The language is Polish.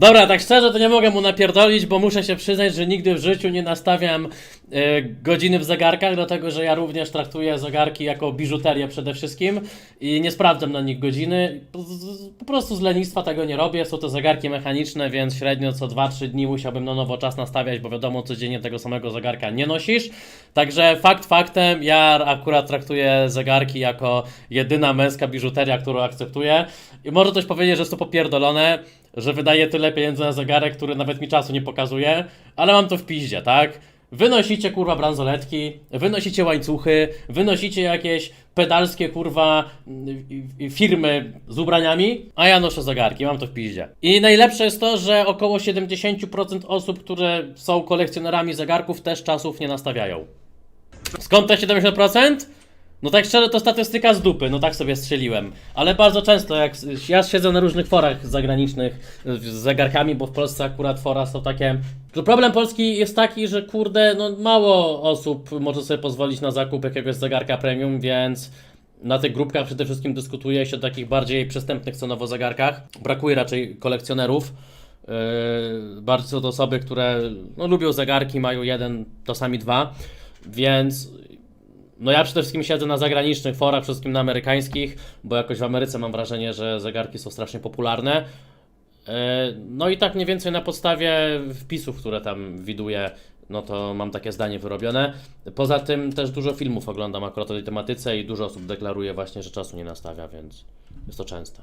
Dobra, tak szczerze to nie mogę mu napierdolić, bo muszę się przyznać, że nigdy w życiu nie nastawiam e, godziny w zegarkach, dlatego że ja również traktuję zegarki jako biżuterię przede wszystkim i nie sprawdzam na nich godziny. Po, po prostu z lenistwa tego nie robię. Są to zegarki mechaniczne, więc średnio co 2-3 dni musiałbym na nowo czas nastawiać, bo wiadomo, codziennie tego samego zegarka nie nosisz. Także fakt faktem, ja akurat traktuję zegarki jako jedyna męska biżuteria, którą akceptuję. I może ktoś powiedzieć, że jest to popierdolone, że wydaje tyle pieniędzy na zegarek, który nawet mi czasu nie pokazuje, ale mam to w piździe, tak? Wynosicie kurwa bransoletki, wynosicie łańcuchy, wynosicie jakieś pedalskie kurwa firmy z ubraniami, a ja noszę zegarki, mam to w piździe. I najlepsze jest to, że około 70% osób, które są kolekcjonerami zegarków też czasów nie nastawiają. Skąd te 70%? No tak szczerze to statystyka z dupy, no tak sobie strzeliłem. Ale bardzo często jak ja siedzę na różnych forach zagranicznych z zegarkami, bo w Polsce akurat fora są takie. To problem Polski jest taki, że kurde, no mało osób może sobie pozwolić na zakup jakiegoś zegarka premium, więc na tych grupkach przede wszystkim dyskutuje się o takich bardziej przystępnych cenowo zegarkach. Brakuje raczej kolekcjonerów. Yy, bardzo to osoby, które no, lubią zegarki, mają jeden, czasami dwa, więc no ja przede wszystkim siedzę na zagranicznych forach, przede wszystkim na amerykańskich, bo jakoś w Ameryce mam wrażenie, że zegarki są strasznie popularne. E, No i tak mniej więcej na podstawie wpisów, które tam widuję, no to mam takie zdanie wyrobione. Poza tym też dużo filmów oglądam akurat o tej tematyce i dużo osób deklaruje właśnie, że czasu nie nastawia, więc jest to częste.